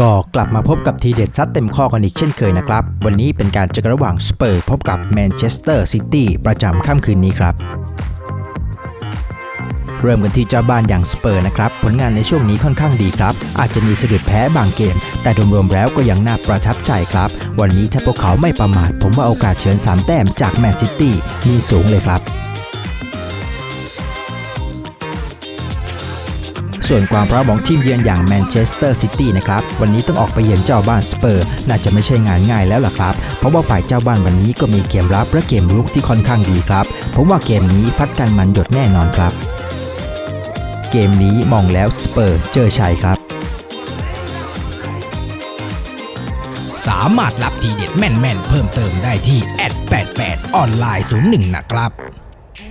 ก็กลับมาพบกับทีเด็ดซัดเต็มข้อกันอีกเช่นเคยนะครับ วันนี้เป็นการเจอกันระหว่างสเปอร์พบกับแมนเชสเตอร์ซิตี้ประจำค่ำคืนนี้ครับ เริ่มกันที่เจ้าบ้านอย่างสเปอร์นะครับ ผลงานในช่วงนี้ค่อนข้างดีครับ อาจจะมีสะดุดแพ้บางเกม แต่รวมๆแล้วก็ยังน่าประทับใจครับ วันนี้ถ้าพวกเขาไม่ประมาทผมว่าโอกาสเฉือนสามแต้มจากแมนซิตี้มีสูงเลยครับ ส่วนความพร้อมของทีมเยือนอย่างแมนเชสเตอร์ซิตี้นะครับ วันนี้ต้องออกไปเยือนเจ้าบ้านสเปอร์ น่าจะไม่ใช่งานง่ายแล้วล่ะครับ เพราะว่าฝ่ายเจ้าบ้านวันนี้ก็มีเกมรับและเกมรุกที่ค่อนข้างดีครับ ผมว่าเกมนี้ฟัดกันมันหยดแน่นอนครับ เกมนี้มองแล้วสเปอร์เจอชัยครับสามารถรับทีเด็ดแม่น ๆ เพิ่มเติมได้ที่แอด88ออนไลน์01 นะครับ